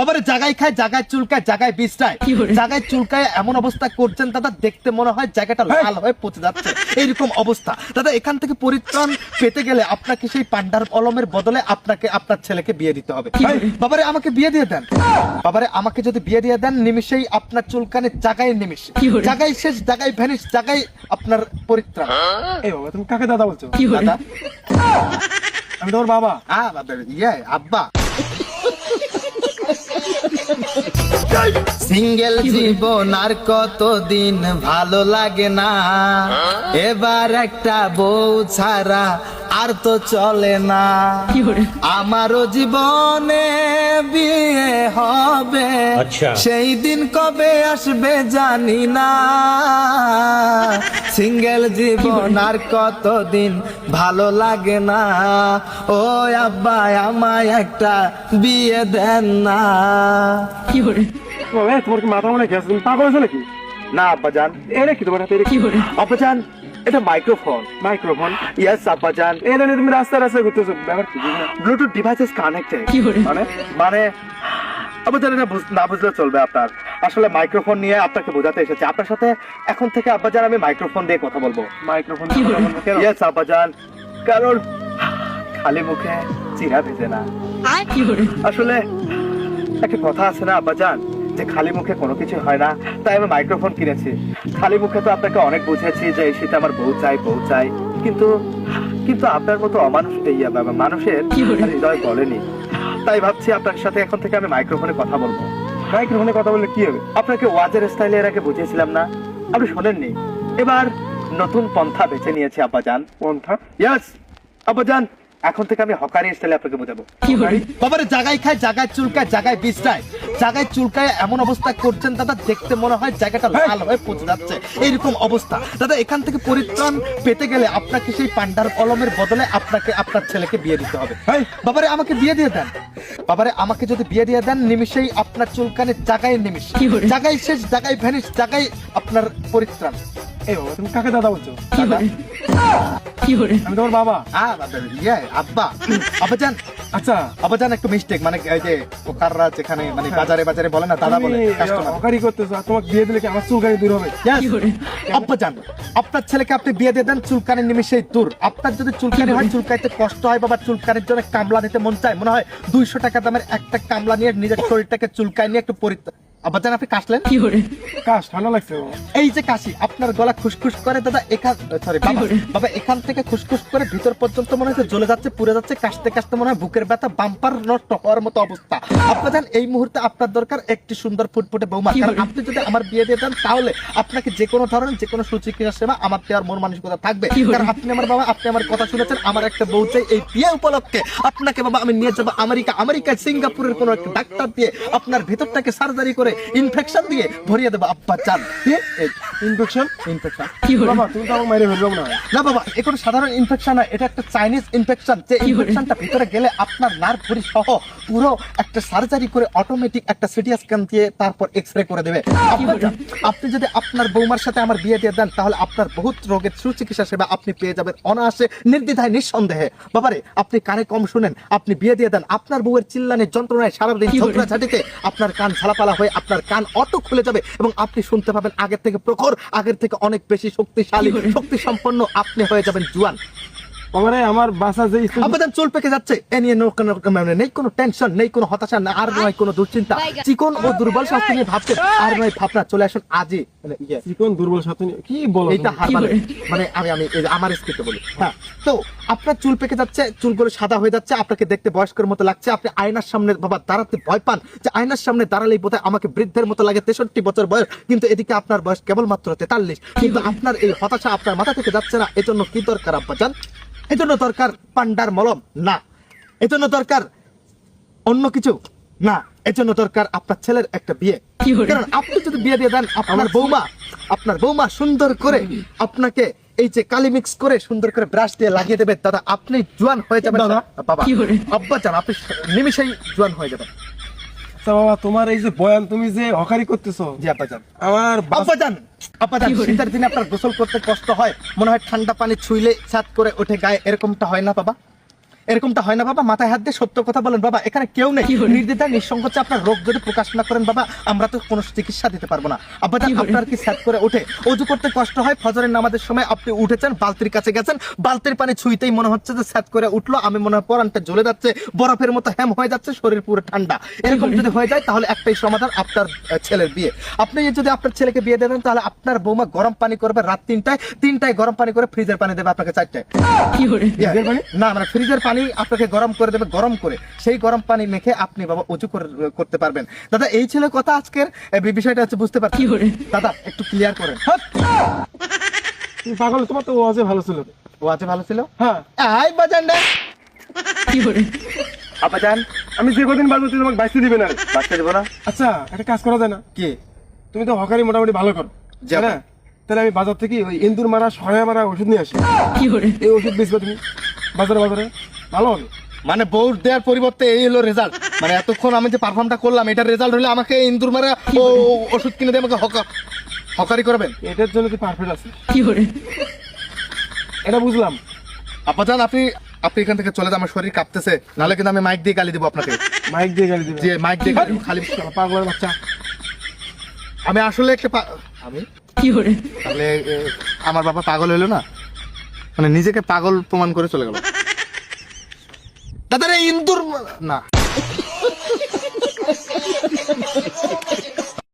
বাবারে জায়গায় খায় জায়গায় চুলকায় জায়গায় বিষ্টায়? জায়গায় চুলকায় এমন অবস্থা করছেন দাদা দেখতে মনে হয় জায়গাটা লাল হয়ে পচে যাচ্ছে। এইরকম অবস্থা। দাদা এখান থেকে পরিত্রাণ পেতে গেলে আপনাকে সেই পান্ডার কলমের বদলে আপনাকে আপনার ছেলেকে বিয়ে দিতে হবে। বাবারে আমাকে বিয়ে দিয়ে দেন। বাবারে আমাকে যদি বিয়ে দিয়ে দেন নিমিশেই আপনার চুলকানের জায়গায় নিমিশ? জায়গায় শেষ জায়গায় ভ্যানিশ জায়গায় আপনার পরিত্রাণ। এই বাবা তুমি কাকে দাদা বলছো? দাদা। আমি তোমার বাবা। আ বাবা ইয়ে আব্বা। সিঙ্গেল জীবন আর কতদিন ভালো লাগে না। এবার একটা বউ ছাড়া আর তো চলে না। আমারও জীবনে বিয়ে হবে। আচ্ছা। সেই দিন কবে আসবে জানি না। সিঙ্গেল জীবন আর কতদিন ভালো লাগে না? ও আব্বা আমায় একটা বিয়ে দেন না। কি বলে বাবা তোমার কি মাথা মনে গেছে তুমি পাগল হয়েছো নাকি? না আব্বাজান এটা কি তোমার হাতে? কি বলে আব্বাজান এটা মাইক্রোফোন। মাইক্রোফোন? ইয়েস আব্বাজান এটা নিয়ে তুমি রাস্তায় রাস্তায় ঘুরতেছো? ব্যাপার কি? ব্লুটুথ ডিভাইসেস কানেক্টেড কি বলে মানে? মানে আব্বাজান এটা না বুঝলে চলবে আপনার। আসলে মাইক্রোফোন নিয়ে আপনাকে বোঝাতে এসেছি। আপনার সাথে এখন থেকে আব্বাজান আমি মাইক্রোফোন দিয়ে কথা বলব। মাইক্রোফোন ইয়েস আব্বাজান। কারণ খালি মুখে চিরা ভেজে না। কি বলে আসলে একটা কথা আছে না আব্বাজান যে খালি মুখে কোনো কিছু হয় না। তাই আমি মাইক্রোফোন কিনেছি। খালি মুখে তো আপনাকে অনেক বুঝেছি যে এই শীতে আমার বউ চাই বউ চাই। কিন্তু কিন্তু আপনার মতো অমানুষ মানুষের হৃদয় বলেনি তাই ভাবছি আপনার সাথে এখন থেকে আমি মাইক্রোফোনে কথা বলব। মাইক্রোফোনে কথা বললে কি হবে? আপনাকে ওয়াজের স্টাইলে এর আগে বুঝিয়েছিলাম না। আপনি শোনেননি। এবার নতুন পন্থা বেছে নিয়েছে আব্বাজান। পন্থা? ইয়াস আব্বাজান এখন থেকে আমি হকারি স্টাইলে আপনাকে বোঝাবো। বলে? জায়গায় খায় জায়গায় চুলকায় জায়গায় বিষ্টায় জায়গায় চুলকায় এমন অবস্থা করছেন দাদা দেখতে মনে হয় জায়গাটা লাল হয়ে পচে যাচ্ছে। এইরকম অবস্থা। দাদা এখান থেকে পরিত্রাণ পেতে গেলে আপনাকে সেই পান্ডার কলমের বদলে আপনাকে আপনার ছেলেকে বিয়ে দিতে হবে। বাবারে আমাকে বিয়ে দিয়ে দেন। বাবারে আমাকে যদি বিয়ে দিয়ে দেন নিমিশেই আপনার চুলকানের জায়গায় নিমিশ কি জায়গায় শেষ জায়গায় ভ্যানিশ জায়গায় আপনার পরিত্রাণ। বাবা তুমি কাকে দাদা বলছো? কি আমি তোমার বাবা। ইয়ে আব্বা। আব্বাজান। আচ্ছা। আব্বাজান একটু মিস্টেক মানে এই যে ওকাররা যেখানে মানে বাজারে বাজারে বলে না দাদা বলে কাস্টমার হকারি করতেছো আর তোমাকে বিয়ে দিলে কি আমার চুলকানি দূর হবে? কি বলে? আব্বাজান আপনার ছেলেকে আপনি বিয়ে দিয়ে দেন চুলকানির নিমিশেই দূর। আপনার যদি চুলকানি হয় চুলকাইতে কষ্ট হয় বাবা চুলকানির জন্য কামলা নিতে মন চায়। মনে হয় দুইশো টাকা দামের একটা কামলা নিয়ে নিজের শরীরটাকে চুলকায় নিয়ে একটু পরিত্রাণ আব্বাজান আপনি কাশলেন? কি কাশ ঠান্ডা লাগছে। এই যে কাশি আপনার গলা খুসখুস করে দাদা এখান সরি বাবা বাবা এখান থেকে খুসখুস করে ভিতর পর্যন্ত মনে হচ্ছে জ্বলে যাচ্ছে পুড়ে যাচ্ছে কাশতে কাশতে মনে হয় বুকের ব্যথা বাম্পার নষ্ট হওয়ার মতো অবস্থা। আপনার জান এই মুহূর্তে আপনার দরকার একটি সুন্দর ফুটফুটে বৌমা। কারণ আপনি যদি আমার বিয়ে দিয়ে দেন তাহলে আপনাকে যে কোনো ধরনের যে কোনো সুচিকিৎসা সেবা আমার দেওয়ার মন মানসিকতা থাকবে। কারণ আপনি আমার বাবা আপনি আমার কথা শুনেছেন আমার একটা বউ চাই এই বিয়ে উপলক্ষে। আপনাকে বাবা আমি নিয়ে যাব আমেরিকা আমেরিকা সিঙ্গাপুরের কোনো একটা ডাক্তার দিয়ে আপনার ভেতরটাকে সার্জারি করে ইনফেকশন দিয়ে ভরিয়ে দেবো আব্বা চান। ইনফেকশন ইনফেকশন কি বাবা তুমি তো আমাকে মেরে ফেলবে না না বাবা এ কোনো সাধারণ ইনফেকশন না এটা একটা চাইনিজ ইনফেকশন যে ইনফেকশনটা ভিতরে গেলে আপনার নার্ভ ভরি সহ পুরো একটা সার্জারি করে অটোমেটিক একটা সিটি স্ক্যান দিয়ে তারপর এক্সরে করে দেবে। আপনি যদি আপনার বৌমার সাথে আমার বিয়ে দিয়ে দেন তাহলে আপনার বহুত রোগের সুচিকিৎসা সেবা আপনি পেয়ে যাবেন অনায়াসে নির্দ্বিধায় নিঃসন্দেহে। বাবারে আপনি কানে কম শুনেন আপনি বিয়ে দিয়ে দেন আপনার বউয়ের চিল্লানের যন্ত্রণায় সারাদিন ঝগড়া ঝাঁটিতে আপনার কান ঝালাপালা হয়ে আপনার কান অটো খুলে যাবে এবং আপনি শুনতে পাবেন আগের থেকে প্রখর আগের থেকে অনেক বেশি শক্তিশালী শক্তি সম্পন্ন আপনি হয়ে যাবেন জুয়ান। আমার বাসা যে স্কুল চুল পেকে যাচ্ছে। এ নিয়ে মানে নেই কোনো টেনশন নেই কোনো হতাশা না আর নয় কোনো দুশ্চিন্তা। চিকন ও দুর্বল স্বাস্থ্য নিয়ে ভাবছেন আর নয় ভাবনা চলে আসুন আজই মানে ইয়ে। চিকন দুর্বল সাথে নিয়ে- কি বলো এইটা তুমি? মানে মানে আমি আমি আমার স্ক্রিপ্টে বলি। হ্যাঁ তো আপনার চুল পেকে যাচ্ছে চুলগুলো সাদা হয়ে যাচ্ছে আপনাকে দেখতে বয়স্কের মতো লাগছে আপনি আয়নার সামনে বাবা দাঁড়াতে ভয় পান যে আয়নার সামনে দাঁড়ালেই বোধহয় আমাকে বৃদ্ধের মতো লাগে তেষট্টি বছর বয়স কিন্তু এদিকে আপনার বয়স কেবলমাত্র তেতাল্লিশ। কিন্তু আপনার এই হতাশা আপনার মাথা থেকে যাচ্ছে না এজন্য কি দরকার আব্বা জান এজন্য দরকার পান্ডার মলম না। এজন্য দরকার অন্য কিছু না। এজন্য দরকার আপনার ছেলের একটা বিয়ে। কারণ আপনি যদি বিয়ে দিয়ে দেন আপনার বৌমা আপনার বৌমা সুন্দর করে আপনাকে এই যে কালি মিক্স করে সুন্দর করে ব্রাশ দিয়ে লাগিয়ে দেবে দাদা আপনি জোয়ান হয়ে যাবেন। দাদা। বাবা আব্বা জান আপনি নিমিশেই জোয়ান হয়ে যাবেন। আচ্ছা বাবা তোমার এই যে বয়ান তুমি যে হকারি করতেছো। জি আমার বাস- আব্বা জান আব্বা জান কি বলে? শীতের দিনে আপনার গোসল করতে কষ্ট হয় মনে হয় ঠান্ডা পানি ছুইলে ছাদ করে ওঠে গায়ে এরকমটা হয় না বাবা? এরকমটা হয় না বাবা। মাথায় হাত দিয়ে সত্য কথা বলেন বাবা। এখানে কেউ নেই? নির্দ্বিধায় নিঃসংকোচে আপনার রোগ যদি প্রকাশ না করেন বাবা আমরা তো কোনো চিকিৎসা দিতে পারব না। বলেন? আপনার কি সেট করে ওঠে? অজু করতে কষ্ট হয় ফজরের নামাজের সময় আপনি উঠেছেন বালতির কাছে গেছেন বালতির পানি ছুঁইতেই মনে হচ্ছে যে সেট করে উঠল। আমি মনে হয় পরানটা জ্বলে যাচ্ছে বরফের মতো হ্যাম হয়ে যাচ্ছে শরীর পুরো ঠান্ডা। এরকম যদি হয়ে যায় তাহলে একটাই সমাধান আপনার ছেলের বিয়ে। আপনি যদি আপনার ছেলেকে বিয়ে দেবেন তাহলে আপনার বৌমা গরম পানি করবে রাত তিনটায় তিনটায় গরম পানি করে ফ্রিজের পানি দেবে আপনাকে চারটায়। না মানে ফ্রিজের পানি আপনাকে গরম করে দেবে গরম করে। সেই গরম পানি মেখে আপনি বাবা উঁচু করতে পারবেন। দাদা এই ছিল কথা আজকের। বিষয়টা হচ্ছে বুঝতে পারছি দাদা একটু ক্লিয়ার করেন। পাগল? তোমার তো ওয়াজে ভালো ছিল। ও আছে ভালো ছিল? হ্যাঁ। আই কি আমি যে কদিন বাজবো তোমাকে দিবে না। দেবো না? আচ্ছা একটা কাজ করা যায় না? কি? তুমি তো হকারি মোটামুটি ভালো করো। জি, তাই না? তাহলে আমি বাজার থেকে ওই ইন্দুর মারা সহায় মারা ওষুধ নিয়ে আসি। কি hore এই ওষুধ বেচবে তুমি। বাজারে বাজারে। ভালো হবে মানে বউর দেওয়ার পরিবর্তে এই হলো রেজাল্ট মানে এতক্ষণ আমি যে পারফর্মটা করলাম এটার রেজাল্ট হলে আমাকে ইন্দুর মারা ওষুধ কিনে দিয়ে আমাকে হকা হকারি করবেন। এটার জন্য তুই পারফেক্ট আছে? কি hore এটা বুঝলাম। আপনি আপনি এখান থেকে চলে যান আমার শরীর কাঁপতেছে। নাহলে কিন্তু আমি মাইক দিয়ে গালি দিব আপনাকে। মাইক দিয়ে গালি দিবে যে মাইক দিয়ে গালি খালি পাগলের বাচ্চা। আমি আসলে একটা আমি? কি hore তাহলে আমার বাবা পাগল হইল না? মানে নিজেকে পাগল প্রমাণ করে চলে গেল। দাদা রে ইন্দুর না।